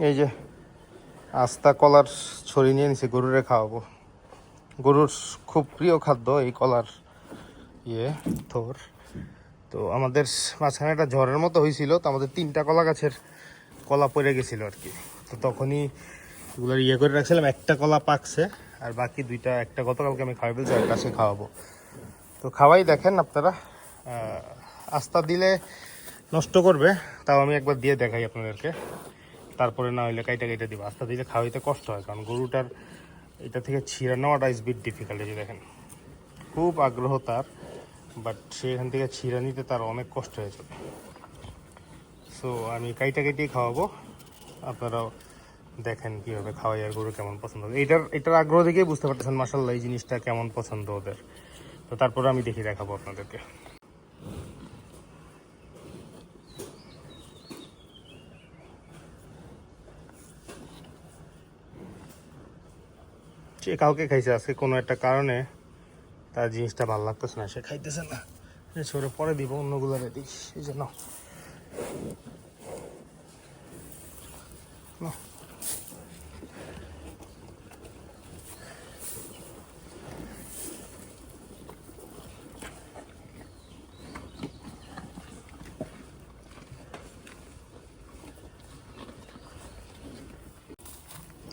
এই যে আস্তা কলার ছড়ি নিয়ে নিছি, গরুরে খাওয়াবো। গরুর খুব প্রিয় খাদ্য এই কলার ইয়ে থোর। তো আমাদের মাঝখানে একটা ঝড়ের মতো হয়েছিল তো আমাদের তিনটা কলা গাছের কলা পড়ে গেছিল আর কি। তো তখনই এগুলোর ইয়ে করে রাখছিলাম, একটা কলা পাকছে, আর বাকি দুইটা, একটা গতকালকে আমি খাওয়াই ফেলছি একটা সে খাওয়াবো। তো খাওয়াই দেখেন আপনারা আস্তা দিলে নষ্ট করবে, তাও আমি একবার দিয়ে দেখাই আপনাদেরকে। তারপরে না হইলে কাইটা কাইটা দিব। আস্তে দিলে খাওয়াইতে কষ্ট হয়, কারণ গরুটার এটা থেকে ছিঁড়া নেওয়াটা ইজ বিট ডিফিকাল্ট এই দেখেন। খুব আগ্রহ তার বাট সে এখান থেকে ছিঁড়া নিতে তার অনেক কষ্ট হয়ে যাবে সো আমি কাইটা কাইটেই খাওয়াবো। আপনারাও দেখেন কীভাবে খাওয়াই আর গরু কেমন পছন্দ হবে এটার এটার আগ্রহ দেখেই বুঝতে পারতেছেন মাসাল্লাহ এই জিনিসটা কেমন পছন্দ ওদের। তো তারপরে আমি দেখি দেখাবো আপনাদেরকে। সে কাউকে খাইছে, আজকে কোনো একটা কারণে তার জিনিসটা ভালো লাগতেছে না, সে খাইতেছে না। সরে পরে দিব অন্যগুলো দিই, এই জন্য।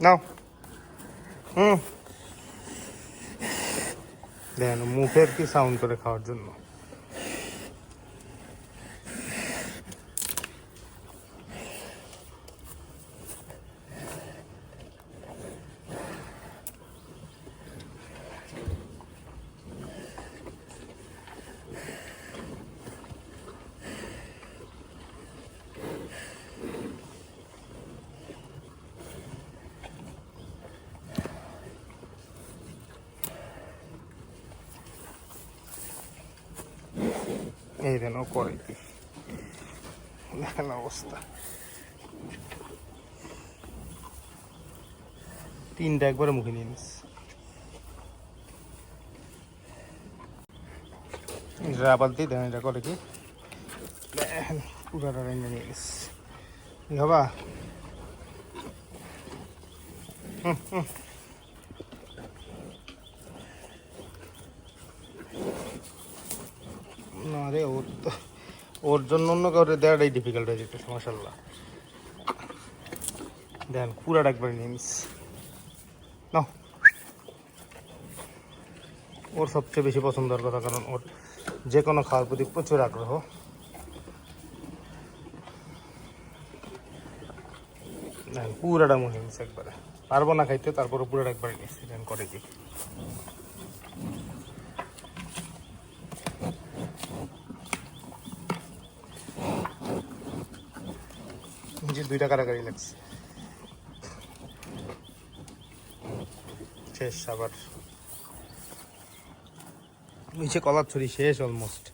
নাও। হুম। মুখের কি সাউন্ড করে খাওয়ার জন্য। এই দেন ও করে কি দেখেন অবস্থা তিনটা একবারে মুখে নিয়ে নিস এটা আবার দিই দেখেন এটা করে কি পুরাটা রেঞ্জে নিয়ে নিস হবা হুম, হুম। না রে ওর তো ওর জন্য অন্য কাউরে দেওয়াটাই ডিফিকাল্ট হয়ে যেতেছে মাসাল্লাহ দেন পুরাটা একবার নিয়ে নিস। নাও। ওর সবচেয়ে বেশি পছন্দের কথা কারণ ওর যে কোনো খাওয়ার প্রতি প্রচুর আগ্রহ। দেন পুরাটা মনে নিস একবারে। পারব না খাইতে তারপরে পুরাটা একবার দেন, করে কি যে দুইটা কারাকারি লাগছে শেষ আবার। নিচে কলার ছড়ি শেষ অলমোস্ট।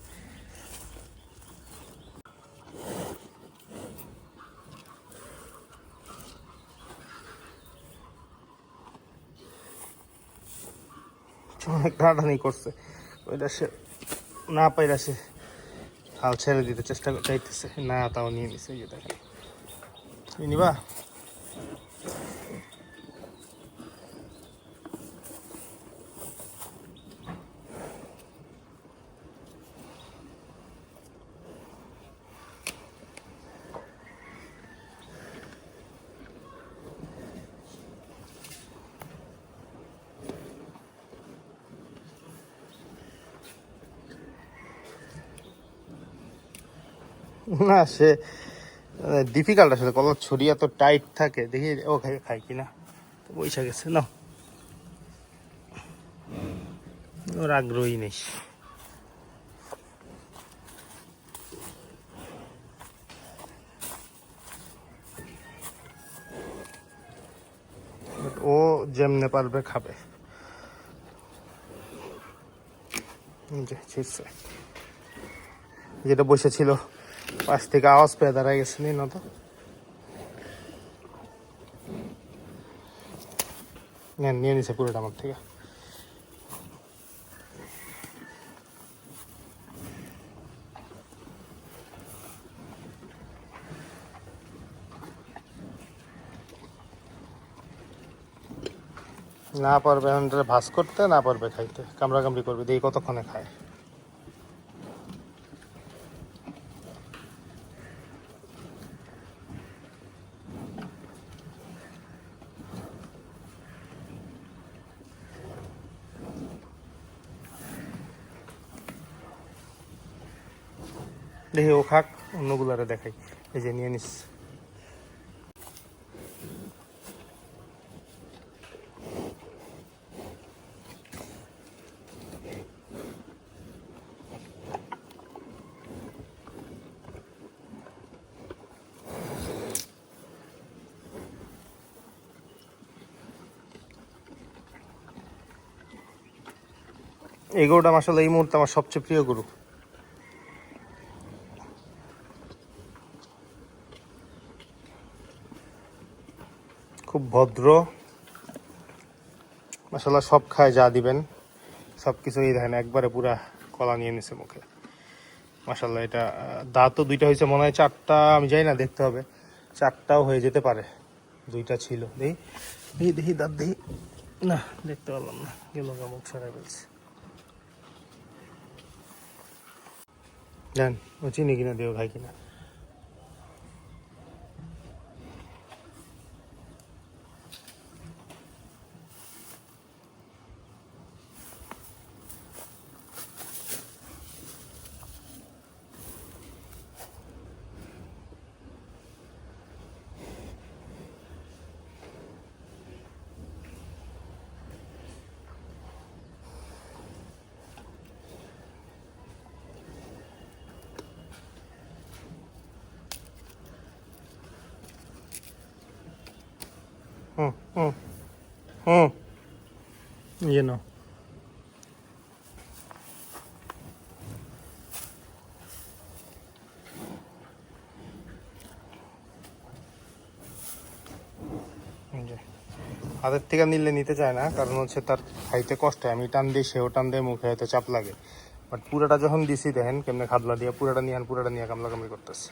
টানাটানি করছে। ওইটা সে না পাইরা সে হাল ছেড়ে দিতে চেষ্টা চাইতেছে, না তাও নিয়ে নিছে দেখেন। এই নিবা না সে ডিফিকাল্ট আসলে কলার ছড়ি এত টাইট থাকে, দেখি ও খাই খাই কিনা। তো বৈশা গেছে না ওর আগ্রহী নেই। ও যেমনে পারবে খাবে। যেটা বসেছিল পাশ থেকে আওয়াজ পেয়ে দাঁড়ায় গেছে না তো নেন, নিয়ে নিছে পুরোটা আমার থেকে। না পারবে ভাস করতে, না পারবে খাইতে। কামড়াকামড়ি করবে দিয়ে কতক্ষণে খায়। দেখি ও খাক, অন্যগুলারে দেখাই। এই যে নিয়ে নিস। এই গরুটা আসলে এই মুহূর্তে আমার সবচেয়ে প্রিয় গরু খুব ভদ্র। মাসাল্লাহ সব খায় যা দিবেন। সব কিছু কিছুই দেখেন, একবারে পুরা কলা নিয়ে নিছে মুখে। মাসাল্লাহ এটা দাঁতও দুইটা হয়েছে, মনে হয় চারটা, আমি যাই না, দেখতে হবে। চারটাও হয়ে যেতে পারে, দুইটা ছিল। দেখি দেখি দেখি দাঁত দেখি না, দেখতে পারলাম না, গেল মুখ সরাই ফেলছে। জান, ও চিনি কিনা, দেও খাই কিনা। হুম হুম হুম এই যে। হাতের থেকে নিলে নিতে চায় না, কারণ হচ্ছে তার খাইতে কষ্ট হয়। আমি টান দিই, সেও টান দিয়ে, মুখে হয়তো চাপ লাগে। বাট পুরাটা যখন দিছি, দেখেন কেমনে খাদলা দিয়ে, পুরাটা নিয়ে পুরাটা নিয়ে কামলা কামড়ি করতেছে।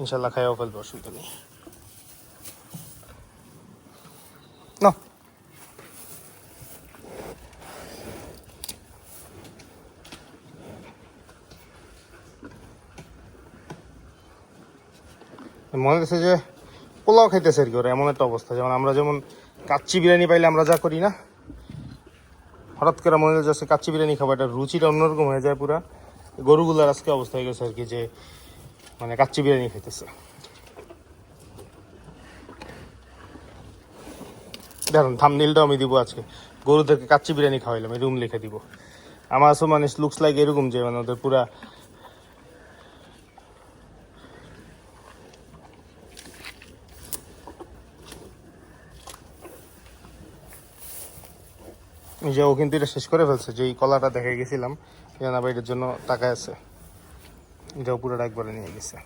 ইনশাল্লাহ খাইও ফেলব, অসুবিধা নেই। না মনে হচ্ছে যে পোলাও খাইতেছে আর কি ওরা, এমন একটা অবস্থা। যেমন আমরা যেমন কাচ্চি বিরিয়ানি পাইলে আমরা যা করি না, হঠাৎ করে মনে হচ্ছে কাচ্চি বিরিয়ানি খাব, এটা রুচিটা অন্যরকম হয়ে যায় পুরা। গরুগুলার আজকে অবস্থা হয়ে গেছে আর কি যে মানে কাচ্চি বিরিয়ানি খাইতেছে। দেখুন থামনিলটাও আমি দিব আজকে। গরুদেরকে কাচ্চি বিরিয়ানি খাওয়াইলাম রুম লিখে দিব। আমার আসলে মানে লুকস লাইক এরকম যে মানে ওদের পুরা যে ও কিন্তু এটা শেষ করে ফেলছে, যে এই কলাটা দেখে গেছিলাম বাইরের জন্য তাকায় আছে। এটাও পুরোটা একবারে নিয়ে গেছে।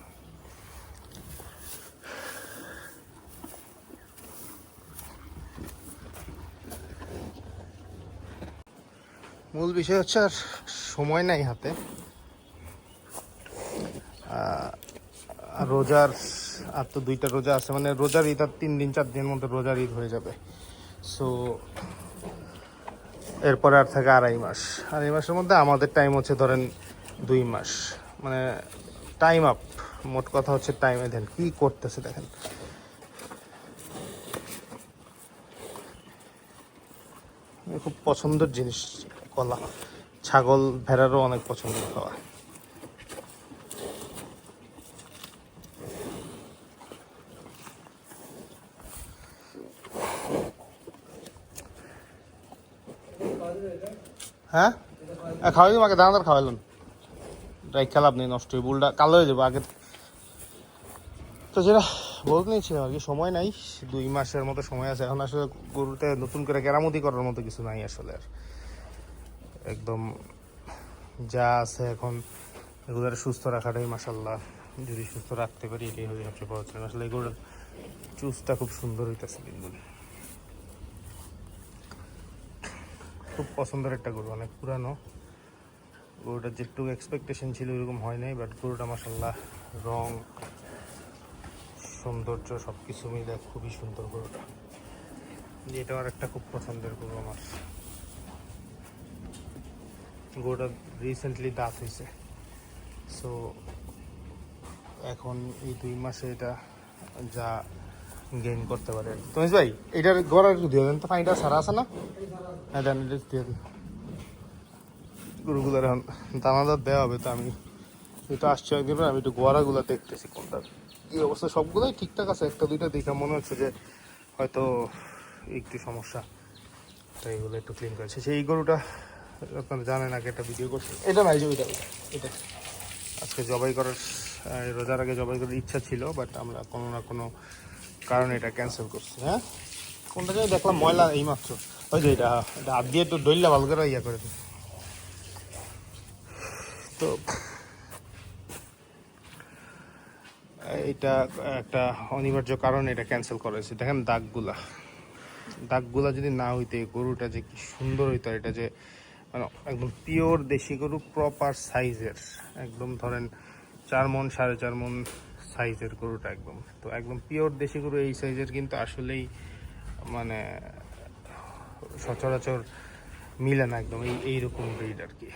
মূল বিষয় হচ্ছে আর সময় নাই হাতে। রোজার আর তো দুইটা রোজা আছে মানে রোজার ঈদ আর তিন দিন, চার দিনের মধ্যে রোজার ঈদ হয়ে যাবে। সো এরপরে আর থাকে আড়াই মাস। আড়াই মাসের মধ্যে আমাদের টাইম হচ্ছে ধরেন দুই মাস। মানে টাইম আপ মোট কথা হচ্ছে টাইমে দেন কি করতেছে, দেখেন। খুব পছন্দের জিনিস। কলা। ছাগল ভেড়ারও অনেক পছন্দ খাওয়া। হ্যাঁ? খাওয়াই তোমাকে দানাদার খাওয়াইলাম ড্রাই খেলাপ নেই, নষ্ট হয়ে বুলটা কালো হয়ে যাব আগে। তো যেটা বলতে নিয়েছিলাম আর কি, সময় নাই, দুই মাসের মতো সময় আছে। এখন আসলে গরুতে নতুন করে কেরামতি করার মতো কিছু নাই আসলে আর। একদম যা আছে এখন এগুলোর সুস্থ রাখাটাই মাসাল্লাহ যদি সুস্থ রাখতে পারি, এটাই হবে সবচেয়ে বড় চ্যালেঞ্জ আসলে এগুলোর চুজটা খুব সুন্দর হইতেছে দিনগুলো খুব পছন্দের একটা গরু, অনেক পুরানো। গরুটার যেটুকু এক্সপেকটেশন ছিল এরকম হয় নাই বাট গরুটা মাসাল্লাহ রং, সৌন্দর্য সব কিছু মিলে খুবই সুন্দর গরুটা। এটা আর একটা খুব পছন্দের গরু আমার। গরুটা রিসেন্টলি দাঁত হয়েছে সো এখন এই দুই মাসে এটা যা গেইন করতে পারে। তুমি ভাই, এটার গড়ার একটু দিয়ে দেন, তো পানিটা সারা আছে না? হ্যাঁ দেন, এটা দিয়ে দেন। গরুগুলোর এখন দানাদার দেওয়া হবে, তো আমি এটা আসছে একদিন আমি একটু গোয়ারাগুলো দেখতেছি কোনটা। এই অবস্থা সবগুলোই ঠিকঠাক আছে, একটা দুইটা দেখে মনে হচ্ছে যে হয়তো একটু সমস্যা। তো এইগুলো একটু ক্লিন করেছে। সেই গরুটা আপনারা জানেন আগে একটা ভিডিও করছি। এটা যে ওইটা এটা। আজকে জবাই করার রোজার আগে জবাই করার ইচ্ছা ছিল বাট আমরা কোনো না কোনো কারণে এটা ক্যান্সেল করছি হ্যাঁ? কোনটা জানি দেখলাম ময়লা এই মাত্র ওই যে এটা এটা হাত দিয়ে একটু ডইলা ভালো করে ইয়া করে তো এটা একটা অনিবার্য কারণে এটা ক্যান্সেল করা হয়েছে। দেখেন দাগগুলা। দাগগুলা যদি না হইতে গরুটা যে কি সুন্দর হইতো এটা যে মানে একদম পিওর দেশি গরু প্রপার সাইজের একদম ধরেন চার মন, সাড়ে চার মন সাইজের গরুটা একদম। তো একদম পিওর দেশি গরু এই সাইজের কিন্তু আসলেই মানে সচরাচর মিলে না একদম এই, এইরকম ব্রিড আর কি।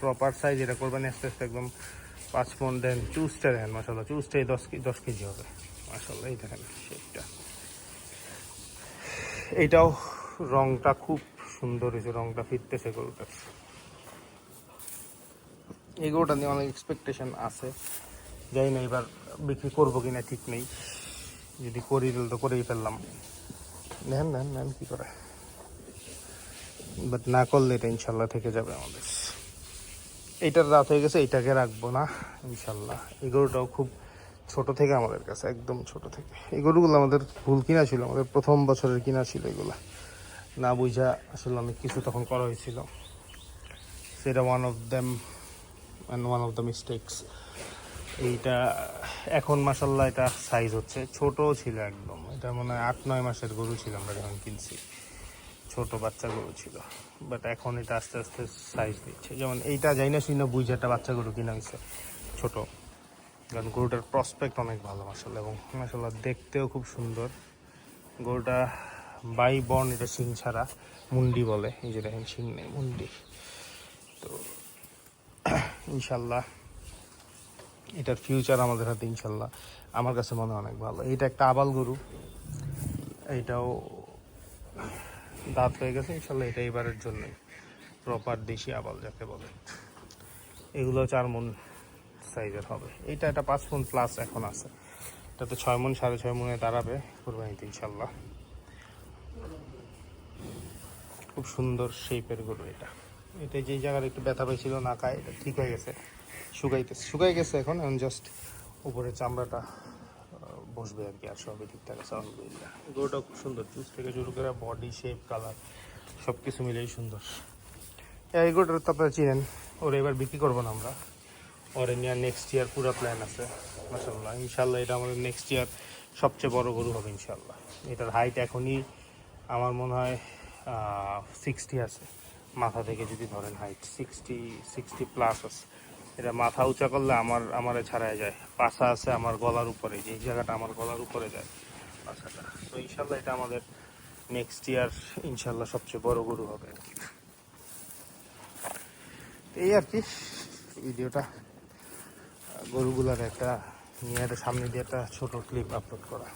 প্রপার সাইজ এটা করবেন, আস্তে আস্তে একদম পাঁচ মন, দেন চুজটা দেন মাসাল্লাহ চুজটাই দশ কে- দশ কেজি হবে। মাসাল্লাহ এই দেখেন শেপটা এইটাও রংটা খুব সুন্দর হয়েছে রংটা ফিরতেছে গরুটার। এই গরুটা নিয়ে অনেক এক্সপেকটেশন আছে। যাই না এবার বিক্রি করব কিনা ঠিক নেই। যদি করি দিল তো করেই ফেললাম। নেন নেন নেন কি করে? বাট না করলে এটা ইনশাল্লাহ থেকে যাবে আমাদের। এইটার রাত হয়ে গেছে এইটাকে রাখব না ইনশাল্লাহ। এই গরুটাও খুব ছোট থেকে আমাদের কাছে একদম ছোট থেকে। এই গরুগুলো আমাদের ভুল কিনা ছিল আমাদের প্রথম বছরের কিনা ছিল এগুলা। না বুঝা আসলে অনেক কিছু তখন করা হয়েছিল। সেটা one of them and one of the mistakes এইটা এখন মাসাল্লাহ এটা সাইজ হচ্ছে। ছোটও ছিল একদম। এটা মনে হয় আট, নয় মাসের গরু ছিল আমরা যখন কিনছি। ছোট বাচ্চা গরু ছিল। বাট এখন এটা আস্তে আস্তে সাইজ দিচ্ছে। যেমন এইটা যাই না, শুনে বুঝে একটা বাচ্চা গরু কিনা হয়েছে। ছোট। কারণ গরুটার প্রসপেক্ট অনেক ভালো মাসাল্লাহ এবং মাসাল্লাহ দেখতেও খুব সুন্দর। গরুটা বাই বর্ন এটা শিং ছাড়া, মুন্ডি বলে। এই যে দেখেন শিং নেই, মুন্ডি। তো, ইনশাল্লাহ, এটার ফিউচার আমাদের হাতে ইনশাল্লাহ। আমার কাছে মনে অনেক ভালো। এটা একটা আবাল গরু। এইটাও দাঁত হয়ে গেছে, ইনশাল্লাহ এটা এবারের জন্যই। প্রপার দেশি আবাল যাকে বলে। এগুলো চার মন সাইজের হবে। এইটা একটা পাঁচ মন প্লাস এখন আছে। এটাতে ছয় মন, সাড়ে ছয় মনে দাঁড়াবে। কোরবানিতে ইনশাল্লাহ। খুব সুন্দর শেপের গরু এটা। এটা যেই জায়গার একটু ব্যথা পেয়েছিল না খায় এটা ঠিক হয়ে গেছে শুকাইতে শুকাই গেছে এখন এখন জাস্ট উপরে চামড়াটা বসবে আর কি, আর সবই ঠিকঠাক আছে, আলহামদুলিল্লাহ। গরুটা খুব সুন্দর চুজ থেকে শুরু করে বডি শেপ কালার সব কিছু মিলেই সুন্দর। এই গরুটা তো আপনারা চিনেন, ওর এবার বিক্রি করব না আমরা। ওর নিয়ে নেক্সট ইয়ার পুরো প্ল্যান আছে মাসাল্লাহ ইনশাল্লাহ এটা আমাদের নেক্সট ইয়ার সবচেয়ে বড় গরু হবে ইনশাল্লাহ এটার হাইট এখনই আমার মনে হয় সিক্সটি আছে। মাথা থেকে যদি ধরেন হাইট সিক্সটি সিক্সটি প্লাস আছে। এটা মাথা উঁচা করলে আমার আমার ছাড়াই যায়। পাশা আছে আমার গলার উপরে, যে জায়গাটা আমার গলার উপরে যায় পাশাটা তো ইনশাল্লাহ এটা আমাদের নেক্সট ইয়ার ইনশাল্লাহ সবচেয়ে বড় গরু হবে এই আর কি, ভিডিওটা। গরুগুলার একটা নিয়ে একটা সামনে দিয়ে একটা ছোট ক্লিপ আপলোড করা।